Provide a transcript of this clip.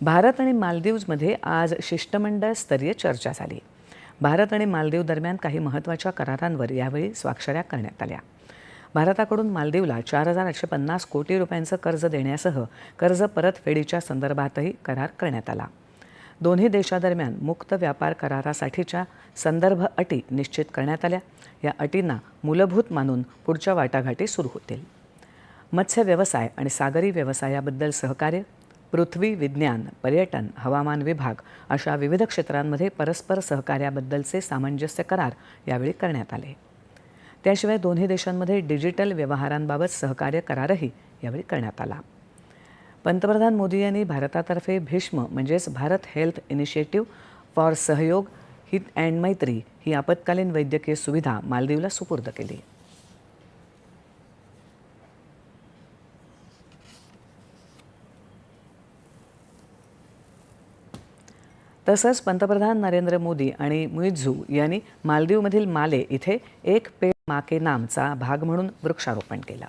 भारत आणि मालदीवमध्ये आज शिष्टमंडळ स्तरीय चर्चा झाली. भारत आणि मालदीव दरम्यान काही महत्त्वाच्या करारांवर यावेळी स्वाक्षऱ्या करण्यात आल्या. भारताकडून मालदीवला चार हजार आठशे पन्नास कोटी रुपयांचं कर्ज देण्यासह कर्ज परतफेडीच्या संदर्भातही करार करण्यात आला. दोन्ही देशादरम्यान मुक्त व्यापार करारासाठीच्या संदर्भ अटी निश्चित करण्यात आल्या. या अटींना मूलभूत मानून पुढच्या वाटाघाटी सुरू होतील. मत्स्य व्यवसाय आणि सागरी व्यवसायाबद्दल सहकार्य पृथ्वी विज्ञान पर्यटन हवामान विभाग अशा विविध क्षेत्रांमध्ये परस्पर सहकार्याबद्दलचे सामंजस्य करार यावेळी करण्यात आले. त्याशिवाय दोन्ही देशांमध्ये डिजिटल व्यवहारांबाबत सहकार्य करारही यावेळी करण्यात आला. पंतप्रधान मोदी यांनी भारतातर्फे भीष्म म्हणजेच भारत हेल्थ इनिशिएटिव्ह फॉर सहयोग हित अँड मैत्री ही आपत्कालीन वैद्यकीय सुविधा मालदीवला सुपूर्द केली. तसंच पंतप्रधान नरेंद्र मोदी आणि मुइझू यांनी मालदीवमधील माले इथे एक पेड माके नामचा भाग म्हणून वृक्षारोपण केलं.